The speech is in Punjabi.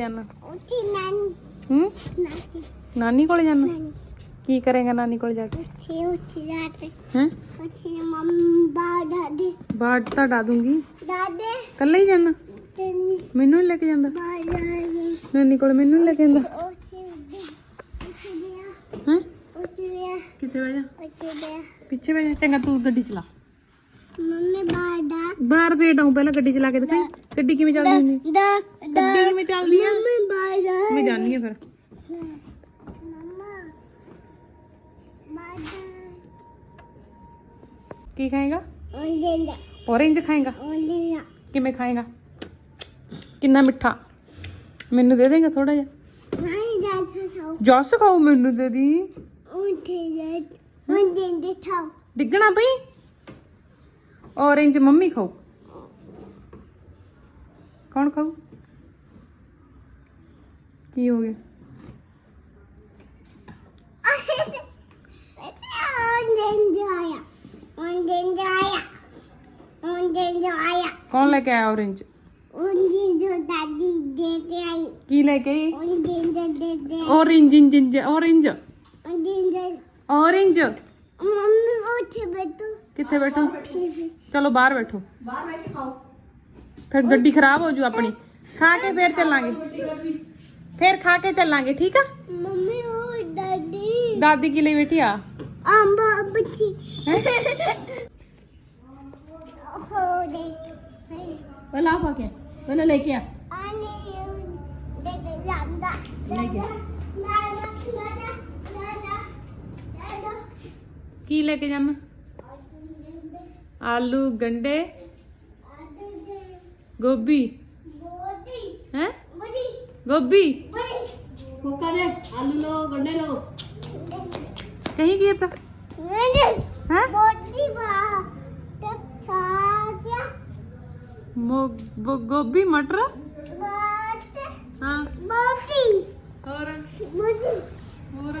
ਜਾਣਾ ਉੱਥੇ ਨਾਨੀ ਹੂੰ ਨਾਨੀ ਨਾਨੀ ਕੋਲ ਜਾਣਾ ਨਾਨੀ ਕੀ ਕਰੇਗਾ ਨਾਨੀ ਕੋਲ ਜਾ ਕੇ ਉੱਥੇ ਉੱਥੇ ਜਾਤੇ ਹੈ ਉੱਥੇ ਮੰਮਾ ਦਾਦੇ ਬਾੜ ਤਾਂ ਡਾ ਦੂੰਗੀ ਦਾਦੇ ਕੱਲਾ ਹੀ ਜਾਣਾ ਤੈਨੂੰ ਮੈਨੂੰ ਨੀ ਲੈ ਕੇ ਜਾਂਦਾ ਬਾਲਾਨੀ ਨਾਨੀ ਕੋਲ ਮੈਨੂੰ ਨੀ ਲੈ ਕੇ ਜਾਂਦਾ ਉੱਥੇ ਉੱਥੇ ਉੱਥੇ ਗਿਆ ਹੈ ਉੱਥੇ ਗਿਆ ਕਿੱਥੇ ਬਹਿ ਜਾ ਉੱਥੇ ਗਿਆ ਪਿੱਛੇ ਬਹਿ ਜਾ ਚੰਗਾ ਤੂੰ ਗੱਡੀ ਚਲਾ ਮੰਮੀ ਬਾਦਾ ਬਾਹਰ ਫੇਰ ਆਉਂ ਪਹਿਲਾਂ ਗੱਡੀ ਚਲਾ ਕੇ ਦਿਖਾਈ। ਗੱਡੀ ਕਿਵੇਂ ਚੱਲਦੀ ਹੁੰਦੀ? ਦਾ ਗੱਡੀ ਕਿਵੇਂ ਚੱਲਦੀ ਆ? ਮੰਮੀ ਬਾਦਾ ਮੈਂ ਜਾਣੀ ਆ ਫਿਰ। ਕੀ ਖਾਏਗਾ? ਔਰੇਂਜ। ਖਾਏਗਾ? ਕਿਵੇਂ ਖਾਏਗਾ? ਕਿੰਨਾ ਮਿੱਠਾ। ਮੈਨੂੰ ਦੇ ਦੇਗਾ ਥੋੜਾ ਜਿਹਾ। ਨਹੀਂ ਜੱਸ ਖਾਓ। ਮੈਨੂੰ ਦੇ ਦੀ। ਉੱਥੇ ਜਾ ਉਹਦੇ ਦੇ ਥਾਉ ਡਿੱਗਣਾ ਪਈ? ઓરેન્જ મમ્મી ખાઉં કોણ ખાઉં કી હો ગયા कौन लेके आया ऑरेंज की लेके ऑरेंज ऑरेंज ऑरेंज बैठो। बैठो? चलो बाहर बैठो। फिर गड्डी खराब हो जू अपनी। खा के फिर चलांगे। फिर खा के चलांगे ठीक है मम्मी दादी दादी के लिए बैठी आ? वाला आप आके वाला लेके आ। लेके आ। ਕੀ ਲੈ ਕੇ ਜਾਣਾ? ਆਲੂ ਗੰਡੇ। ਗੋਭੀ। ਹੈ? ਗੋਭੀ। ਕੋਕਾ ਦੇ ਆਲੂ ਲੋ ਗੰਡੇ ਲੋ ਕਹੀਂ ਕੀ ਤਾਂ ਨਹੀਂ ਹੈ? ਬੋਦੀ ਵਾ ਤੇ ਸਾਜਾ ਗੋਭੀ ਮਟਰ? ਹਾਂ। ਬੋਦੀ ਹੋਰ? ਬੋਦੀ ਹੋਰ?